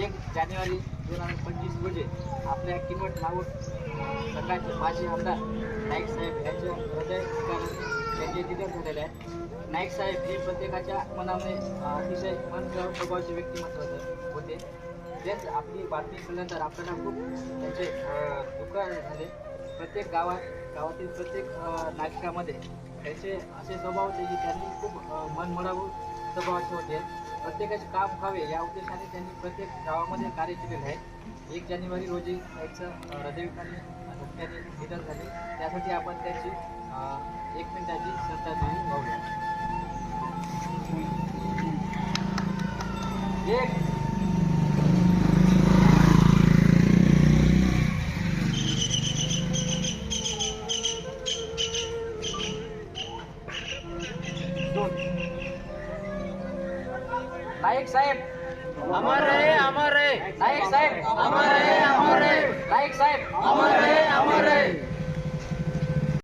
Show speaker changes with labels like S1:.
S1: एक जानेवारी दोन हजार पंचवीस रोजी आपल्या किनवट नावट सकाळचे माजी आमदार नाईक साहेब यांच्या हृदय त्यांचे निधन झालेले आहे. नाईक साहेब हे प्रत्येकाच्या मनामध्ये अतिशय मन स्वभावाचे व्यक्तिमत्व होते- होते. तेच आपली बातमी केल्यानंतर आपल्याला खूप त्यांचे दुःख झाले. प्रत्येक गावात गावातील प्रत्येक नागरिकामध्ये त्यांचे असे स्वभाव होते की त्यांनी खूप अं, मनमोडावू स्वभावाचे होते. प्रत्येकाचे काम व्हावे या उद्देशाने त्यांनी प्रत्येक गावामध्ये कार्य केलेले आहे. एक जानेवारी रोजी त्यांचं हृदयविकाने धक्क्याने निधन झाले. त्यासाठी आपण त्यांची एक मिनिटाची श्रद्धांजली वाहूया एक. दोन. नाईक साहेब
S2: अमर रहे अमर रहे
S1: नाईक साहेब
S2: अमर रहे